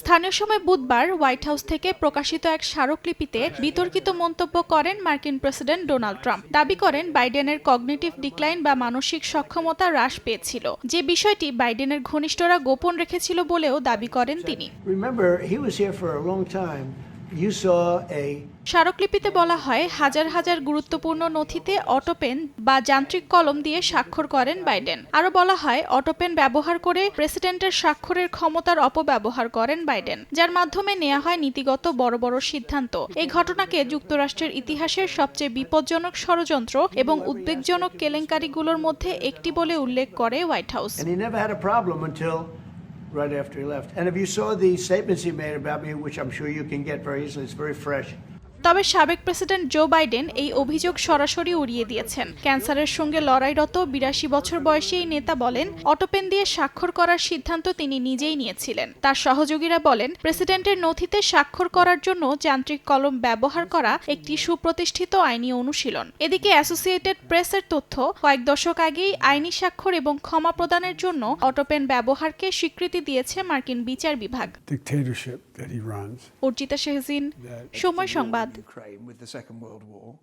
স্থানীয় সময় বুধবার হোয়াইট হাউস থেকে প্রকাশিত এক স্মারকলিপিতে বিতর্কিত মন্তব্য করেন মার্কিন প্রেসিডেন্ট ডোনাল্ড ট্রাম্প। দাবি করেন বাইডেনের কগনিটিভ ডিক্লাইন বা মানসিক সক্ষমতা হ্রাস পেয়েছিল। যে বিষয়টি বাইডেনের ঘনিষ্ঠরা গোপন রেখেছিল বলেও দাবি করেন তিনি। স্মারকলিপিতে বলা হয় হাজার হাজার গুরুত্বপূর্ণ নথিতে অটোপেন বা যান্ত্রিক কলম দিয়ে স্বাক্ষর করেন বাইডেন। আরও বলা হয় অটোপেন ব্যবহার করে প্রেসিডেন্টের স্বাক্ষরের ক্ষমতার অপব্যবহার করেন বাইডেন যার মাধ্যমে নেওয়া হয় নীতিগত বড় বড় সিদ্ধান্ত। এই ঘটনাকে যুক্তরাষ্ট্রের ইতিহাসের সবচেয়ে বিপজ্জনক ষড়যন্ত্র এবং উদ্বেগজনক কেলেঙ্কারিগুলোর মধ্যে একটি বলে উল্লেখ করে White House. Right after he left. And if you saw the statements he made about me, which I'm sure you can get very easily, it's very fresh. তবে সাবেক প্রেসিডেন্ট জো বাইডেন এই অভিযোগ সরাসরি উড়িয়ে দিয়েছেন। ক্যান্সারের সঙ্গে লড়াইরত বিরাশি বছর বয়সী এই নেতা বলেন অটোপেন দিয়ে স্বাক্ষর করার সিদ্ধান্ত তিনি নিজেই নিয়েছিলেন। তার সহযোগীরা বলেন প্রেসিডেন্টের নথিতে স্বাক্ষর করার জন্য যান্ত্রিক কলম ব্যবহার করা একটি সুপ্রতিষ্ঠিত আইনি অনুশীলন। এদিকে অ্যাসোসিয়েটেড প্রেসের তথ্য কয়েক দশক আগেই আইনি স্বাক্ষর এবং ক্ষমা প্রদানের জন্য অটোপেন ব্যবহারকে স্বীকৃতি দিয়েছে মার্কিন বিচার বিভাগ. অর্জিতা শেহজিন সময় সংবাদ। Ukraine with the Second World War.